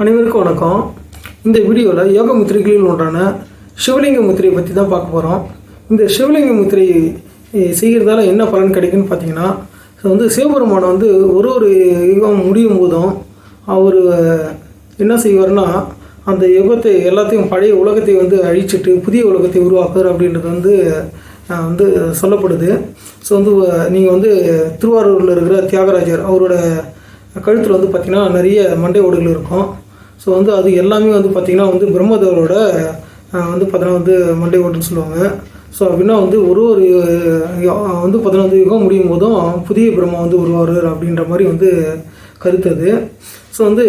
அனைவருக்கும் வணக்கம். இந்த வீடியோவில் யோக முத்திரைகளில் ஒன்றான சிவலிங்க முத்திரையை பற்றி தான் பார்க்க போகிறோம் இந்த சிவலிங்க முத்திரை செய்கிறதால என்ன பலன் கிடைக்குன்னு பார்த்தீங்கன்னா ஸோ வந்து சிவபெருமானை வந்து ஒரு ஒரு யுகம் முடியும் போதும் அவர் என்ன செய்வார்னா அந்த யுகத்தை எல்லாத்தையும் பழைய உலகத்தை வந்து அழிச்சிட்டு புதிய உலகத்தை உருவாக்குறார் அப்படின்றது வந்து வந்து சொல்லப்படுது. ஸோ வந்து நீங்கள் வந்து திருவாரூரில் இருக்கிற தியாகராஜர் அவரோட கழுத்தில் வந்து பார்த்திங்கன்னா நிறைய மண்டை ஓடுகள் இருக்கும். ஸோ வந்து அது எல்லாமே வந்து பார்த்திங்கன்னா வந்து பிரம்மதேவரோட வந்து பார்த்தீங்கன்னா வந்து மண்டை ஓட்டுன்னு சொல்லுவாங்க. ஸோ அப்படின்னா வந்து ஒரு ஒரு வந்து பார்த்தீங்கன்னா வந்து யுகம் முடியும் போதும் புதிய பிரம்மா வந்து உருவாரு அப்படின்ற மாதிரி வந்து கருத்து அது. ஸோ வந்து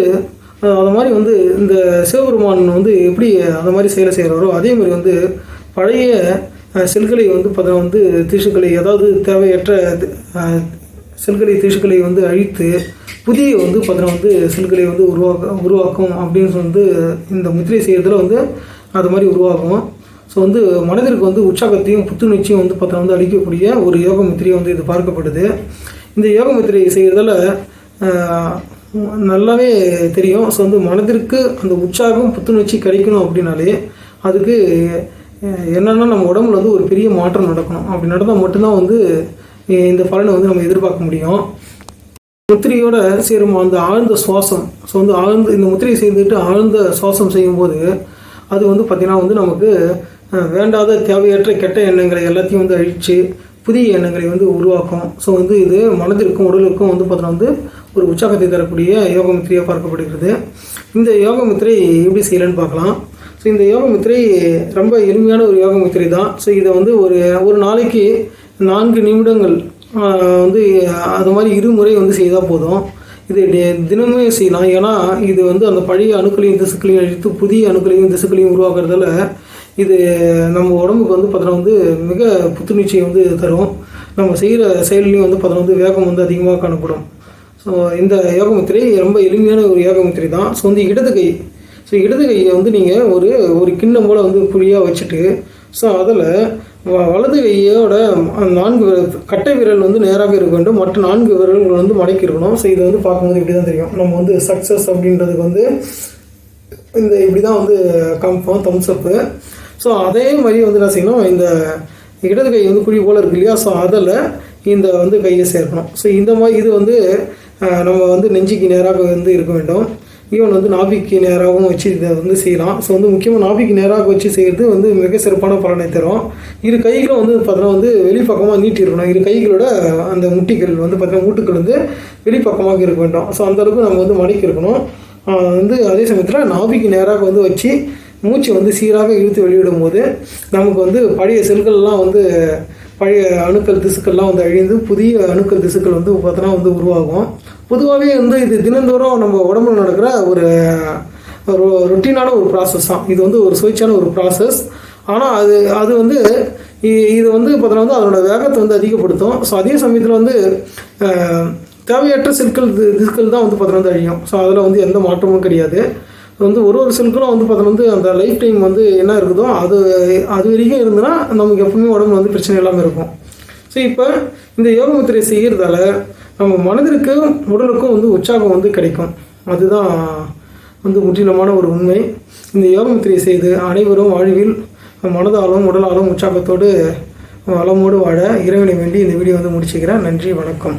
அது மாதிரி வந்து இந்த சிவபெருமான் வந்து எப்படி அந்த மாதிரி செயலை செய்கிறாரோ அதே மாதிரி வந்து பழைய செல்களை வந்து பார்த்தீங்கன்னா வந்து திசுக்களை அதாவது தேவையற்ற செல்களை திசுக்களை வந்து அழித்து புதிய வந்து பார்த்தீங்கன்னா வந்து செல்களை வந்து உருவாக்க உருவாக்கும் அப்படின்னு வந்து இந்த முத்திரை செய்கிறதுல வந்து அது மாதிரி உருவாகும். ஸோ வந்து மனதிற்கு வந்து உற்சாகத்தையும் புத்துணர்ச்சியும் வந்து பார்த்தா வந்து அளிக்கக்கூடிய ஒரு யோக முத்திரையை வந்து இது பார்க்கப்படுது. இந்த யோக முத்திரை செய்கிறதால நல்லாவே தெரியும். ஸோ வந்து மனதிற்கு அந்த உற்சாகம் புத்துணர்ச்சி கிடைக்கணும் அப்படின்னாலே அதுக்கு என்னென்னா நம்ம உடம்புல வந்து ஒரு பெரிய மாற்றம் நடக்கணும். அப்படி நடந்தால் மட்டும்தான் வந்து இந்த பலனை வந்து நம்ம எதிர்பார்க்க முடியும். முத்திரையோட சேரும் அந்த ஆழ்ந்த சுவாசம் ஸோ வந்து ஆழ்ந்த இந்த முத்திரையை செய்துட்டு ஆழ்ந்த சுவாசம் செய்யும்போது அது வந்து பார்த்திங்கன்னா வந்து நமக்கு வேண்டாத தேவையற்ற கெட்ட எண்ணங்களை எல்லாத்தையும் வந்து அழித்து புதிய எண்ணங்களை வந்து உருவாக்கும். ஸோ வந்து இது மனதிற்கும் உடலுக்கும் வந்து பார்த்தீங்கன்னா வந்து ஒரு உற்சாகத்தை தரக்கூடிய யோக முத்திரையாக பார்க்கப்படுகிறது. இந்த யோக முத்திரை எப்படி செய்யலன்னு பார்க்கலாம். ஸோ இந்த யோக முத்திரை ரொம்ப எளிமையான ஒரு யோக முத்திரை தான் ஸோ இதை வந்து ஒரு ஒரு நாளைக்கு நான்கு நிமிடங்கள் வந்து அது மாதிரி இருமுறை வந்து செய்தால் போதும். இது தினமே செய்யலாம். ஏன்னா இது வந்து அந்த பழைய அணுக்களையும் திசுக்களையும் அழித்து புதிய அணுக்களையும் திசுக்களையும் உருவாக்குறதால இது நம்ம உடம்புக்கு வந்து பார்த்தோன்னா வந்து மிக புத்துணர்ச்சியை வந்து தரும். நம்ம செய்கிற செயல்லையும் வந்து பார்த்தோன்னா வந்து வேகம் வந்து அதிகமாக காணப்படும். ஸோ இந்த யோக முத்திரை ரொம்ப எளிமையான ஒரு யோக முத்திரை தான். ஸோ வந்து இடது கை. ஸோ இடது கையை வந்து நீங்கள் ஒரு ஒரு கிண்ணம் போல் வந்து புளியாக வச்சுட்டு ஸோ அதில் வலது கையோட நான்கு கட்டை விரல் வந்து நேராக இருக்க வேண்டும். மற்ற நான்கு விரல்கள் வந்து மடக்கி இருக்கணும். ஸோ இதை வந்து பார்க்கும்போது இப்படி தான் தெரியும். நம்ம வந்து சக்ஸஸ் அப்படின்றதுக்கு வந்து இந்த இப்படி தான் வந்து காமிப்போம் தம்ஸ் அப்பு ஸோ அதே மாதிரி வந்து என்ன செய்யணும்? இந்த இடது கை வந்து குழி போல் இருக்கு இல்லையா? ஸோ அதில் இந்த வந்து கையை சேர்க்கணும். ஸோ இந்த மாதிரி இது வந்து நம்ம வந்து நெஞ்சுக்கு நேராக வந்து இருக்க வேண்டும். ஈவன் வந்து நாபிக்கு நேராகவும் வச்சு இதை வந்து செய்யலாம். ஸோ வந்து முக்கியமாக நாபிக்கு நேராக வச்சு செய்கிறது வந்து மிக சிறப்பான பலனை தரும். இரு கைகளும் வந்து பார்த்தீங்கன்னா வந்து வெளிப்பக்கமாக நீட்டி இருக்கணும் இரு கைகளோட அந்த முட்டிகள் வந்து பார்த்தீங்கன்னா மூட்டுக்கள் வந்து வெளிப்பக்கமாக இருக்க வேண்டும். ஸோ அந்தளவுக்கு நம்ம வந்து மடக்கி இருக்கணும். வந்து அதே சமயத்தில் நாபிக்கு நேராக வந்து வச்சு மூச்சு வந்து சீராக இழுத்து வெளியிடும் போது நமக்கு வந்து பழைய செல்கள்லாம் வந்து பழைய அணுக்கள் திசுக்கள்லாம் வந்து அழிந்து புதிய அணுக்கள் திசுக்கள் வந்து பார்த்தோன்னா வந்து உருவாகும். பொதுவாகவே வந்து இது தினந்தோறும் நம்ம உடம்புல நடக்கிற ஒரு ரொட்டீனான ஒரு ப்ராசஸ் தான். இது வந்து ஒரு சுவைச்சான ஒரு ப்ராசஸ் ஆனால் அது அது வந்து இது வந்து பார்த்தோன்னா வந்து அதனோட வேகத்தை வந்து அதிகப்படுத்தும். ஸோ அதே சமயத்தில் வந்து தேவையற்ற செல்கள் தி- திசுக்கள் தான் வந்து பார்த்தோன்னா வந்து அழியும். ஸோ அதில் வந்து எந்த மாற்றமும் கிடையாது. வந்து ஒரு ஒரு செல்களும் வந்து பார்த்தோன்னா வந்து அந்த லைஃப் டைம் வந்து என்ன இருக்குதோ அது அது வரைக்கும் இருந்ததுன்னா நமக்கு எப்பவுமே உடம்புல வந்து பிரச்சனை இல்லாமல் இருக்கும். ஸோ இப்போ இந்த யோக முத்திரை செய்கிறதால நம்ம மனதிற்கும் உடலுக்கும் வந்து உற்சாகம் வந்து கிடைக்கும். அதுதான் வந்து முற்றிலுமான ஒரு உண்மை. இந்த யோக முத்திரை செய்து அனைவரும் வாழ்வில் மனதாலும் உடலாலும் உற்சாகத்தோடு வளமோடு வாழ இறைவனை வேண்டி இந்த வீடியோ வந்து முடிச்சுக்கிறேன். நன்றி வணக்கம்.